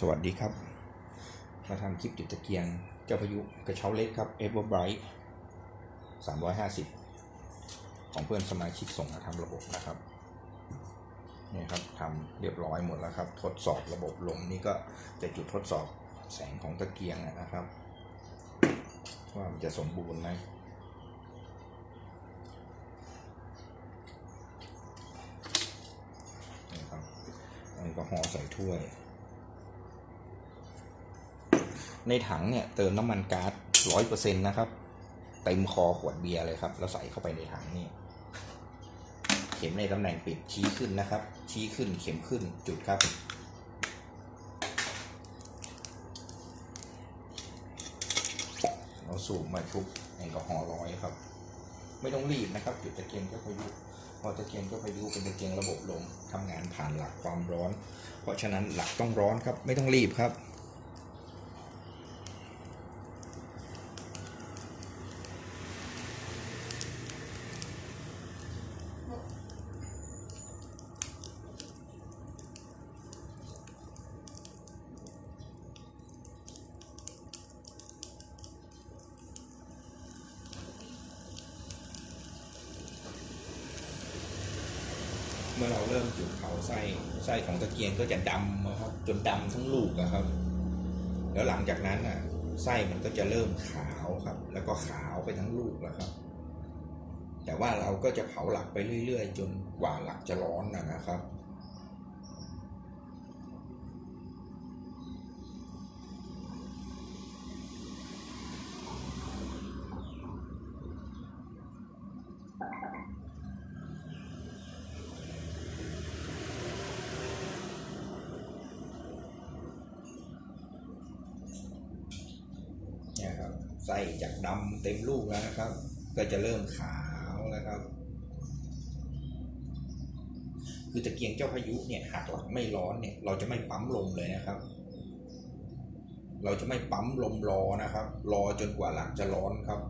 สวัสดีครับมาทำคลิปจุดตะเกียงเจ้าพายุกระเช้าเล็กครับ e v e r b r i g h t 350ของเพื่อนสมาชิกส่งมาทำระบบนะครับนี่ครับทำเรียบร้อยหมดแล้วครับ ทดสอบระบบลมนี่ก็จะจุดทดสอบแสงของตะเกียงนะครับ ว่ามันจะสมบูรณ์ไหมนี่ครับแอลกอฮอล์ใส่ถ้วย ในถังเนี่ยเติมน้ำมันก๊าซร้อยเปอร์เซ็นต์นะครับ เต็มคอขวดเบียร์เลยครับ แล้วใส่เข้าไปในถังนี่ เข็มในตำแหน่งปิดชี้ขึ้นนะครับ ชี้ขึ้นเข็มขึ้นจุดครับ เราสูบมาชุบแอลกอฮอล์ร้อยครับ ไม่ต้องรีบนะครับ จุดตะเกียงเจ้าพายุพอตะเกียงเจ้าพายุเป็นตะเกียงระบบลมทำงานผ่านหลักความร้อน เพราะฉะนั้นหลักต้องร้อนครับ ไม่ต้องรีบครับ เมื่อเราเริ่ม จุดเผาไส้ไส้ของตะเกียงก็จะดำนะครับจนดำทั้งลูกนะครับ แล้วหลังจากนั้นอะไส้มันก็จะเริ่มขาวครับ แล้วก็ขาวไปทั้งลูกแล้วครับ แต่ว่าเราก็จะเผาหลักไปเรื่อย ๆ จนกว่าหลักจะร้อนนะนะครับ ไส้จากดำเต็มลูกแล้วนะครับ ก็จะเริ่มขาวนะครับ คือตะเกียงเจ้าพายุเนี่ยหากหลักไม่ร้อนเนี่ยเราจะไม่ปั๊มลมเลยนะครับ เราจะไม่ปั๊มลมรอนะครับ รอจนกว่าหลักจะร้อนครับ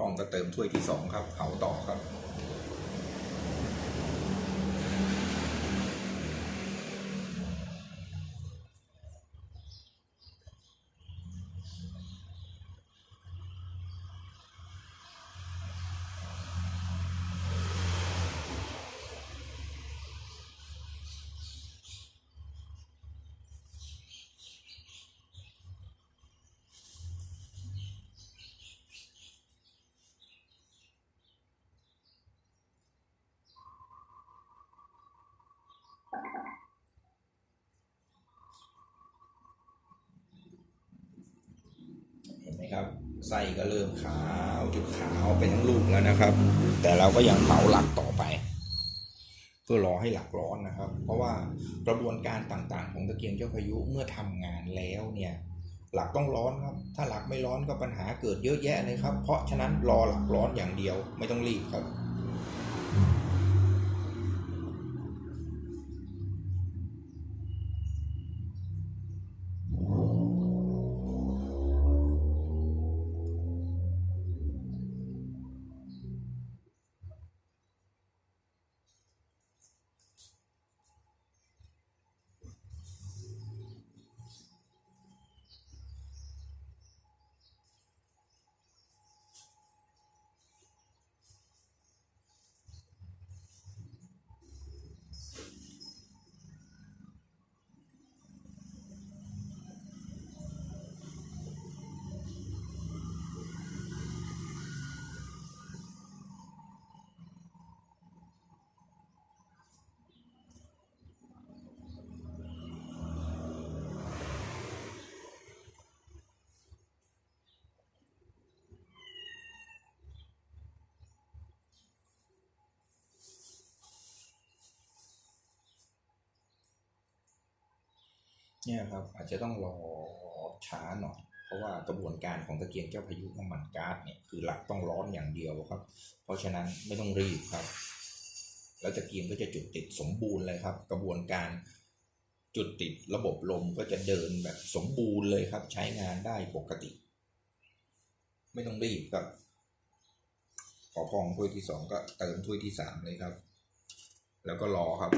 แอลกอฮอล์พร่องก็เติมถ้วยที่สองครับเผาต่อครับ ไส้ก็เริ่มขาวจุดขาวไปทั้งลูกแล้วนะครับ แต่เราก็ยังเผาหลักต่อไป เพื่อรอให้หลักร้อนนะครับ เพราะว่ากระบวนการต่างๆ ของตะเกียงเจ้าพายุเมื่อทำงานแล้วเนี่ยหลักต้องร้อนครับ ถ้าหลักไม่ร้อนก็ปัญหาเกิดเยอะแยะเลยครับ เพราะฉะนั้นรอหลักร้อนอย่างเดียวไม่ต้องรีบครับ เนี่ยครับอาจจะต้องรอช้าหน่อยเพราะว่ากระบวนการของตะเกียงเจ้าพายุน้ำมันก๊าซเนี่ยคือหลักต้องร้อนอย่างเดียวครับ เพราะฉะนั้นไม่ต้องรีบครับ แล้วตะเกียงก็จะจุดติดสมบูรณ์เลยครับ กระบวนการจุดติดระบบลมก็จะเดินแบบสมบูรณ์เลยครับ ใช้งานได้ปกติ ไม่ต้องรีบครับพอพองถ้วยที่สองก็เติมถ้วยที่สามเลยครับ แล้วก็รอครับ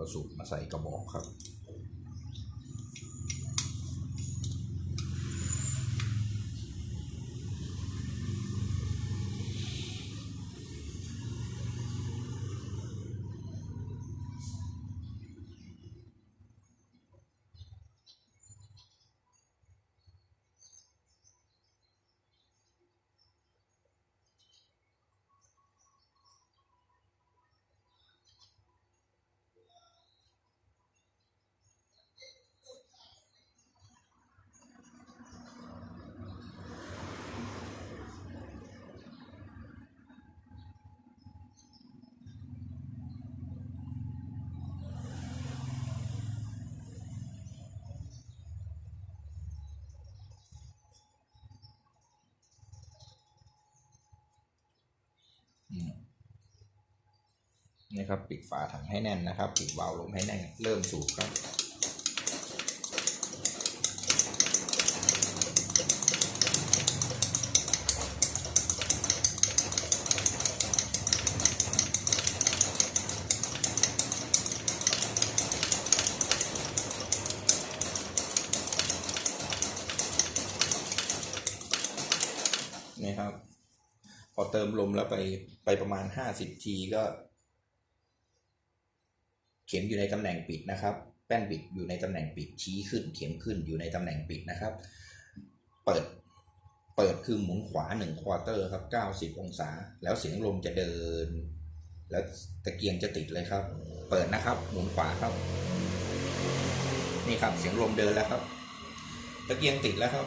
ก็สูบมาใส่กระบอกครับ นี่ครับ ปิดฝาถังให้แน่นนะครับ ปิดวาล์วลมให้แน่น เริ่มสูบครับ นี่ครับ พอเติมลมแล้วไปไปประมาณห้าสิบทีก็ เข็มอยู่ในตำแหน่งปิดนะครับ แป้นบิดอยู่ในตำแหน่งปิดชี้ขึ้น เข็มขึ้นอยู่ในตำแหน่งปิดนะครับ เปิดเปิดคือหมุนขวาหนึ่งควอเตอร์ครับเก้าสิบองศา แล้วเสียงลมจะเดิน แล้วตะเกียงจะติดเลยครับ เปิดนะครับ หมุนขวาครับ นี่ครับเสียงลมเดินแล้วครับ ตะเกียงติดแล้วครับ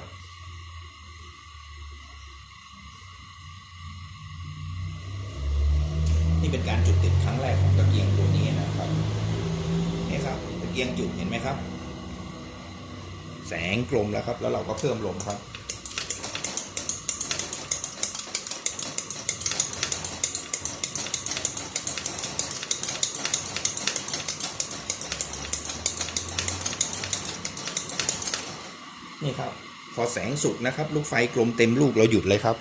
เป็นการจุดติดครั้งแรกของตะเกียงตัวนี้นะครับนี่ครับตะเกียงจุดเห็นไหมครับ แสงกลมแล้วครับ แล้วเราก็เพิ่มลมครับนี่ครับพอแสงสุดนะครับ ลูกไฟกลมเต็มลูกเราหยุดเลยครับ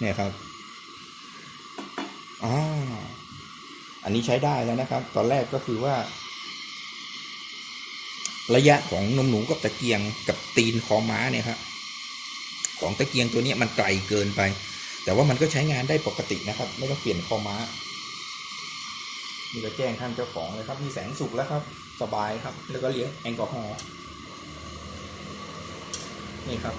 เนี่ยครับ อันนี้ใช้ได้แล้วนะครับ ตอนแรกก็คือว่า ระยะของนมหนูกับตะเกียงกับตีนคอม้าเนี่ยครับของตะเกียงตัวนี้มันไกลเกินไป แต่ว่ามันก็ใช้งานได้ปกตินะครับ ไม่ต้องเปลี่ยนคอม้านี่ก็แจ้งท่านเจ้าของเลยครับ มีแสงสุกแล้วครับ สบายครับ แล้วก็เลี้ยงแอลกอฮอล์นี่ครับ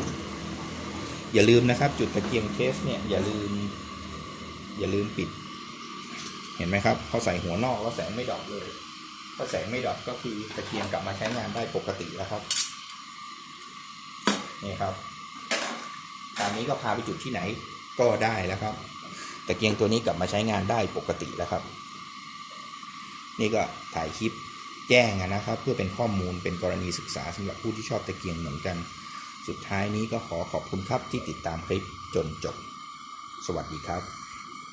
อย่าลืมนะครับ จุดตะเกียงเคสเนี่ย อย่าลืม อย่าลืมปิด เห็นไหมครับเขาใส่หัวนอกแล้วแสงไม่ดอปเลยถ้าแสงไม่ดอปก็คือตะเกียงกลับมาใช้งานได้ปกติแล้วครับนี่ครับตอนนี้ก็พาไปจุดที่ไหนก็ได้แล้วครับตะเกียงตัวนี้กลับมาใช้งานได้ปกติแล้วครับ นี่ก็ถ่ายคลิปแจ้งนะครับ เพื่อเป็นข้อมูลเป็นกรณีศึกษาสำหรับผู้ที่ชอบตะเกียงเหมือนกัน สุดท้ายนี้ก็ขอขอบคุณครับที่ติดตามคลิปจนจบ สวัสดีครับ